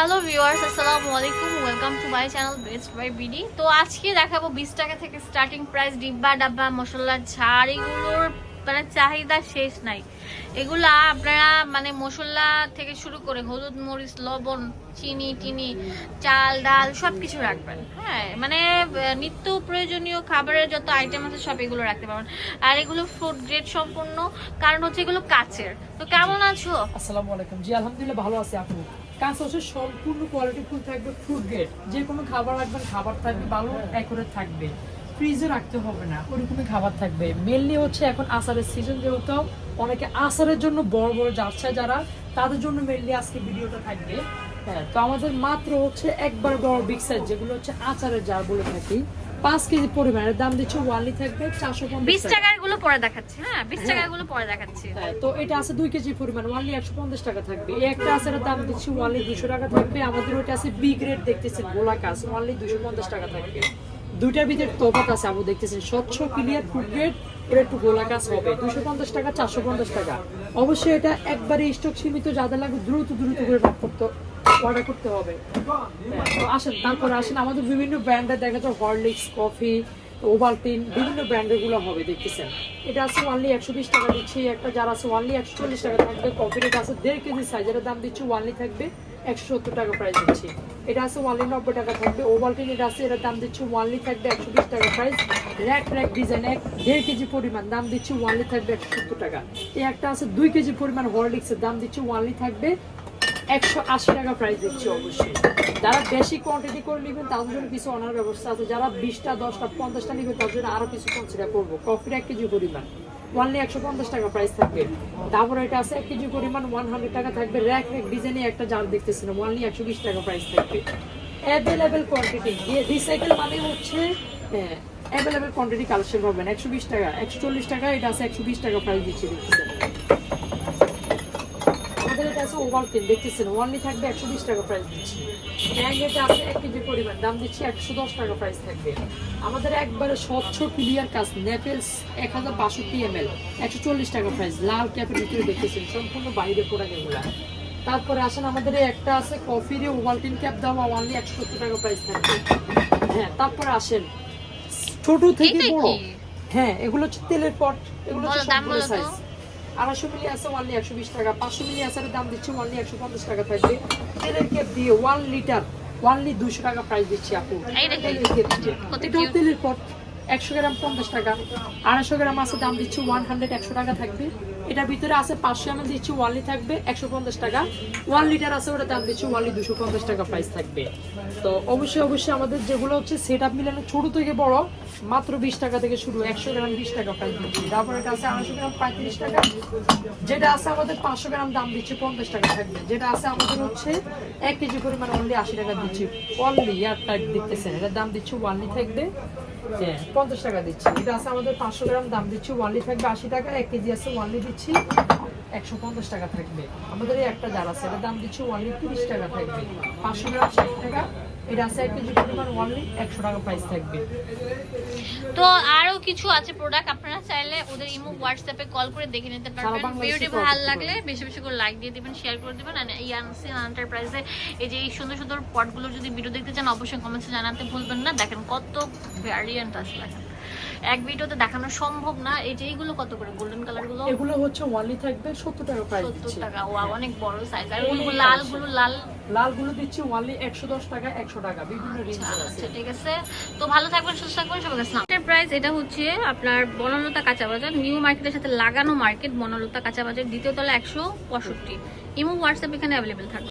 Hello viewers আসসালামু আলাইকুম welcome to my channel best buy BD তো আজকে দেখাবো বিশ টাকা থেকে স্টার্টিং প্রাইস ডিব্বা ডাব্বা মশলার ঝাড় এগুলোর মানে চাহিদা শেষ নাই। এগুলা আপনারা মানে মশলা থেকে শুরু করে হলুদ মরিচ লবণ চিনি টিনি চাল ডাল সব কিছু রাখবেন। হ্যাঁ মানে নিত্য প্রয়োজনীয় খাবারের যত আইটেম আছে সব এগুলো রাখতে পারবেন। আর এগুলো ফুড গ্রেড সম্পূর্ণ কারণ হচ্ছে এগুলো কাচের। তো কেমন আছো? আসসালামু আলাইকুম। জি আলহামদুলিল্লাহ ভালো আছি আপু। কাজ সম্পূর্ণ কোয়ালিটি ফুল থাকবে ফুড গ্রেড যে কোনো খাবার রাখবেন, খাবার থাকবে ভালো থাকবে। ফ্রিজে রাখতে হবে না, ওরকমই খাবার থাকবে। মেনলি হচ্ছে এখন আচারের সিজন যেহেতু, অনেকে আচারের জন্য বড় বড় যাচ্ছে যারা, তাদের জন্য মেনলি আজকে ভিডিওটা থাকবে। হ্যাঁ তো আমাদের মাত্র হচ্ছে একবার বড় সাইজ যেগুলো হচ্ছে আচারের জার বলে থাকি। পাঁচ কেজি পরিমাণের দাম দিচ্ছে ওয়ানলি থাকবে চারশো বিশ পঞ্চাশ টাকারগুলো পরে দেখাচ্ছি হ্যাঁ বিশ টাকারগুলো পরে দেখাচ্ছি। হ্যাঁ, তো এটা আছে দুই কেজি পরিমাণ ওয়ানলি একশো পঞ্চাশ টাকা থাকবে। একটা আছে দাম দিচ্ছি ওয়ানলি দুশো টাকা থাকবে। আমাদের ওইটা আছে বি গ্রেড দেখতেছেন গোলা কাজ ওয়ানলি দুশো পঞ্চাশ টাকা থাকবে। দুইটার ভিতরে তফাৎ আছে আপু দেখতেছেন স্বচ্ছ ক্লিয়ার ফুড গ্রেড ওটা একটু গোলা কাজ হবে। দুশো পঞ্চাশ টাকা চারশো পঞ্চাশ টাকা। অবশ্যই এটা একবারে স্টক সীমিত যাদের লাগবে দ্রুত দ্রুত করে রাখ করতে অর্ডার করতে হবে। আসেন, তারপরে আসেন, আমাদের বিভিন্ন ব্র্যান্ডের দেখা যায় হরলিক্স কফি ওভালটিন বিভিন্ন ব্র্যান্ডেরগুলো হবে, দেখতেছেন। এটা আছে ওয়ানলি একশো বিশ টাকা দিচ্ছি, একটা যার আছে ওয়ানলি একশো চল্লিশ টাকা থাকবে কফি রেট আছে দেড় কেজি সাইজের দাম দিচ্ছি ওয়ানলি থাকবে একশো সত্তর টাকা প্রাইস দিচ্ছি। এটা আছে ওয়ানলি নব্বই টাকা থাকবে ওভালটিন এটা আছে, এটার দাম দিচ্ছি ওয়ানলি থাকবে একশো বিশ টাকা প্রাইস র্যাক র্যাক ডিজাইন এক দেড় কেজি পরিমাণ, দাম দিচ্ছি ওয়ানলি থাকবে একশো সত্তর টাকা। এই একটা আছে দুই কেজি পরিমাণ হরলিক্সের দাম দিচ্ছি ওয়ানলি থাকবে একশো আশি টাকা প্রাইস দিচ্ছি অবশ্যই। যারা বেশি কোয়ান্টিটি করে নেবেন, তাদের জন্য কিছু অনার ব্যবস্থা আছে। যারা বিশটা, দশটা, পঞ্চাশটা নেবেন, তাদের জন্য আরও কিছু কনসিডার করব। কফির এক কেজি পরিমাণ। ওয়ানলি একশো পঞ্চাশ টাকা প্রাইস থাকবে। তারপর এটা আছে, এক কেজি পরিমাণ ওয়ান হান্ড্রেড টাকা থাকবে। র্যাক র্যাক ডিজাইনে একটা জার দেখতেছিলাম ওয়ানলি একশো বিশ টাকা প্রাইস থাকবে। অ্যাভেলেবেল কোয়ান্টিটি রিসাইকেল মানে হচ্ছে হ্যাঁ অ্যাভেলেবেল কোয়ান্টিটি কালেকশন পাবেন। একশো বিশ টাকা, একশো চল্লিশ টাকা, এটা আছে একশো বিশ টাকা প্রাইস দিচ্ছে। দেখতেছেন আছে ওভারটিন দেখতেছেন ওয়ানলি থাকবে একশো বিশ টাকা প্রাইস দিচ্ছি। আছে এক কেজি পরিমাণ দাম দিচ্ছি একশো দশ টাকা প্রাইস থাকবে। আমাদের একবারে স্বচ্ছ ক্লিয়ার কাজ নেপেলস এক হাজার বাষট্টি এম এল একশো চল্লিশ টাকা প্রাইস লাল ক্যাপের ভিতরে দেখতেছেন সম্পূর্ণ বাইরে প্রোডাক্ট এগুলা। তারপরে আসেন আমাদের একটা আছে কফির ওভালটিন ক্যাপ দেওয়া ওয়ানলি একশো সত্তর টাকা প্রাইস থাকবে। হ্যাঁ তারপরে আসেন ছোট থেকে বড়। হ্যাঁ এগুলো হচ্ছে তেলের পট এগুলো হচ্ছে দাম। সাইজ আড়াইশো মিলি আছে ওয়ানলি একশো বিশ টাকা। পাঁচশো মিলি আছে দাম দিচ্ছি ওয়ানলি একশো পঞ্চাশ টাকা থাকবে। তেলের কেপ দিয়ে ওয়ান লিটার ওয়ানলি দুশো টাকা প্রাইস দিচ্ছি আপু। তেলের কেপ পট একশো গ্রাম পঞ্চাশ টাকা। আড়াইশো গ্রাম আছে, দাম দিচ্ছি ওয়ান হান্ড্রেড একশো টাকা থাকবে। এটার ভিতরে আছে পাঁচশো এমএল দিচ্ছি ওয়ানলি থাকবে একশো পঞ্চাশ টাকা। ওয়ান লিটার আছে ওটা দাম দিচ্ছি ওয়ানলি দুশো পঞ্চাশ টাকা প্রাইস থাকবে। তো অবশ্যই অবশ্যই আমাদের যেগুলো হচ্ছে সেট আপ মিলানো ছোট থেকে বড়, মাত্র বিশ টাকা থেকে শুরু, একশো গ্রাম বিশ টাকা প্রাইস দিচ্ছি। তারপর এটা আছে আড়াইশো গ্রাম পঁয়ত্রিশ টাকা। যেটা আছে আমাদের পাঁচশো গ্রাম, দাম দিচ্ছি পঞ্চাশ টাকা থাকবে। যেটা আছে আমাদের হচ্ছে এক কেজি পরিমাণ অনলি আশি টাকা দিচ্ছি। অনলি ইয়ার টাইপ দিতেছেন এটার দাম দিচ্ছি ওয়ানলি থাকবে। পঞ্চাশ টাকা দিচ্ছি। এটা আছে আমাদের পাঁচশো গ্রাম দাম দিচ্ছি। ওয়ানলি থাকবে আশি টাকা, এক কেজি আছে ওয়ানলি দিচ্ছি, একশো পঞ্চাশ টাকা থাকবে। আমাদের একটা জার আছে, এটার দাম দিচ্ছি ওয়ানলি তিরিশ টাকা থাকবে। পাঁচশো গ্রাম ষাট টাকা। এটা আছে এক কেজি পরিমাণ ওয়ানলি একশো টাকা প্রাইস থাকবে। তো আরও কিছু আছে প্রোডাক্ট আপনারা চাইলে ওদের ইমো হোয়াটসঅ্যাপে কল করে দেখে নিতে পারবেন। ভিডিওটি ভালো লাগলে বেশি বেশি করে লাইক দিয়ে দিবেন শেয়ার করে দিবেন। আর ইয়ানসি এন্টারপ্রাইজে এই যে এই সুন্দর সুন্দর পটগুলোর যদি ভিডিও দেখতে চান অবশ্যই কমেন্টসে জানাতে ভুলবেন না। দেখেন কত ভ্যারিয়েন্ট আছে দেখেন। এক ভিডিওতে দেখানো সম্ভব না। এই যে এইগুলো কত করে? গোল্ডেন কালারগুলো? এগুলো হচ্ছে ওয়ানলি থাকবে সত্তর টাকা প্রাইস টাকা। ও অনেক বড় সাইজ আর এই লালগুলো লাল লালগুলো দিচ্ছি ওয়ানলি একশো দশ টাকা একশো টাকা বিভিন্ন রেঞ্জ আছে আচ্ছা ঠিক আছে। তো ভালো থাকবেন সুস্থ থাকবেন সবাই কাছে প্রাইস এটা হচ্ছে আপনার বনলতা কাঁচা বাজার নিউ মার্কেটের সাথে লাগানো মার্কেট বনলতা কাঁচা বাজার দ্বিতীয় তলা একশো পঁয়ষট্টি। ইমো হোয়াটসঅ্যাপ এখানে অ্যাভেলেবেল থাকবে।